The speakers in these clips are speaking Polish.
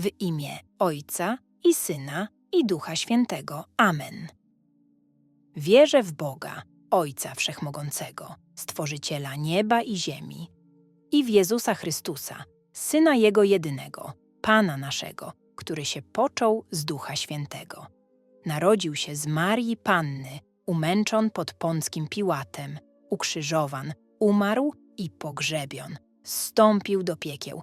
W imię Ojca i Syna i Ducha Świętego. Amen. Wierzę w Boga, Ojca Wszechmogącego, Stworzyciela nieba i ziemi, i w Jezusa Chrystusa, Syna Jego jedynego, Pana naszego, który się począł z Ducha Świętego. Narodził się z Marii Panny, umęczon pod Pąckim Piłatem, ukrzyżowan, umarł i pogrzebion, zstąpił do piekieł,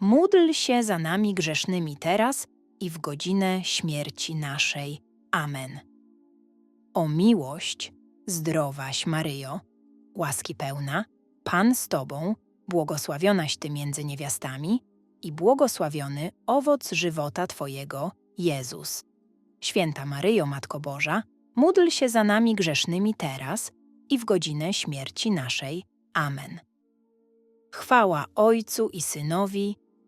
módl się za nami grzesznymi teraz i w godzinę śmierci naszej. Amen. O miłość, zdrowaś Maryjo, łaski pełna, Pan z Tobą, błogosławionaś Ty między niewiastami i błogosławiony owoc żywota Twojego, Jezus. Święta Maryjo, Matko Boża, módl się za nami grzesznymi teraz i w godzinę śmierci naszej. Amen. Chwała Ojcu i Synowi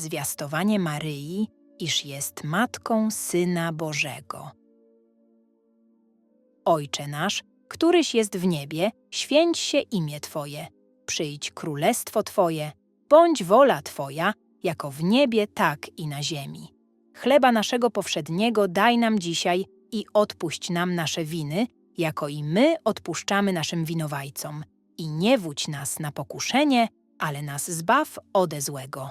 zwiastowanie Maryi, iż jest Matką Syna Bożego. Ojcze nasz, któryś jest w niebie, święć się imię Twoje, przyjdź królestwo Twoje, bądź wola Twoja, jako w niebie, tak i na ziemi. Chleba naszego powszedniego daj nam dzisiaj i odpuść nam nasze winy, jako i my odpuszczamy naszym winowajcom. I nie wódź nas na pokuszenie, ale nas zbaw ode złego.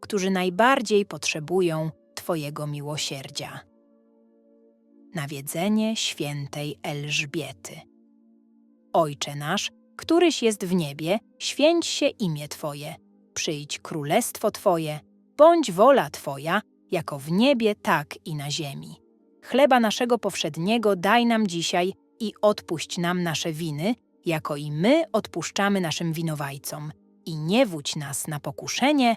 którzy najbardziej potrzebują Twojego miłosierdzia. Nawiedzenie świętej Elżbiety. Ojcze nasz, któryś jest w niebie, święć się imię Twoje, przyjdź królestwo Twoje, bądź wola Twoja, jako w niebie, tak i na ziemi. Chleba naszego powszedniego daj nam dzisiaj i odpuść nam nasze winy, jako i my odpuszczamy naszym winowajcom. I nie wódź nas na pokuszenie,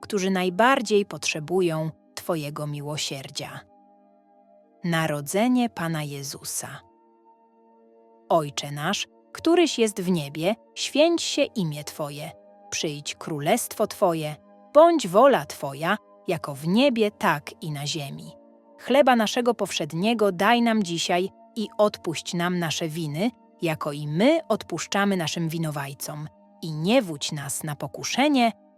którzy najbardziej potrzebują Twojego miłosierdzia. Narodzenie Pana Jezusa. Ojcze nasz, któryś jest w niebie, święć się imię Twoje, przyjdź królestwo Twoje, bądź wola Twoja, jako w niebie, tak i na ziemi. Chleba naszego powszedniego daj nam dzisiaj i odpuść nam nasze winy, jako i my odpuszczamy naszym winowajcom. I nie wódź nas na pokuszenie,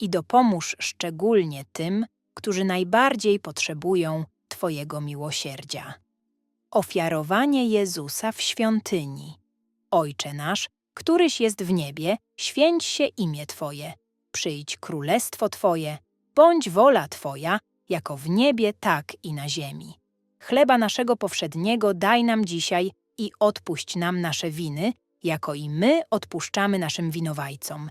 i dopomóż szczególnie tym, którzy najbardziej potrzebują Twojego miłosierdzia. Ofiarowanie Jezusa w świątyni. Ojcze nasz, któryś jest w niebie, święć się imię Twoje. Przyjdź królestwo Twoje, bądź wola Twoja, jako w niebie, tak i na ziemi. Chleba naszego powszedniego daj nam dzisiaj i odpuść nam nasze winy, jako i my odpuszczamy naszym winowajcom.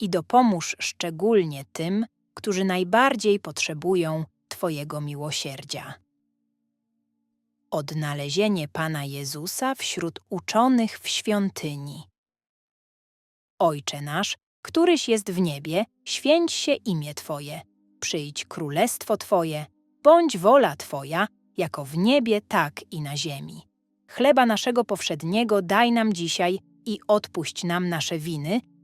i dopomóż szczególnie tym, którzy najbardziej potrzebują Twojego miłosierdzia. Odnalezienie Pana Jezusa wśród uczonych w świątyni. Ojcze nasz, któryś jest w niebie, święć się imię Twoje, przyjdź królestwo Twoje, bądź wola Twoja, jako w niebie, tak i na ziemi. Chleba naszego powszedniego daj nam dzisiaj i odpuść nam nasze winy,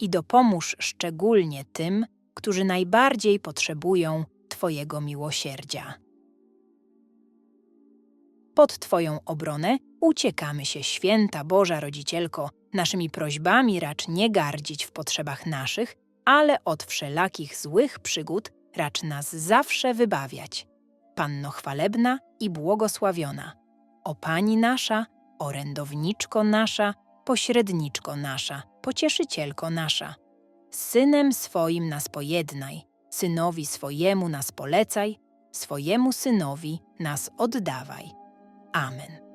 i dopomóż szczególnie tym, którzy najbardziej potrzebują Twojego miłosierdzia. Pod Twoją obronę uciekamy się, święta Boża Rodzicielko, naszymi prośbami racz nie gardzić w potrzebach naszych, ale od wszelakich złych przygód racz nas zawsze wybawiać. Panno chwalebna i błogosławiona, o Pani nasza, orędowniczko nasza, pośredniczko nasza, pocieszycielko nasza. Z Synem swoim nas pojednaj, Synowi swojemu nas polecaj, swojemu Synowi nas oddawaj. Amen.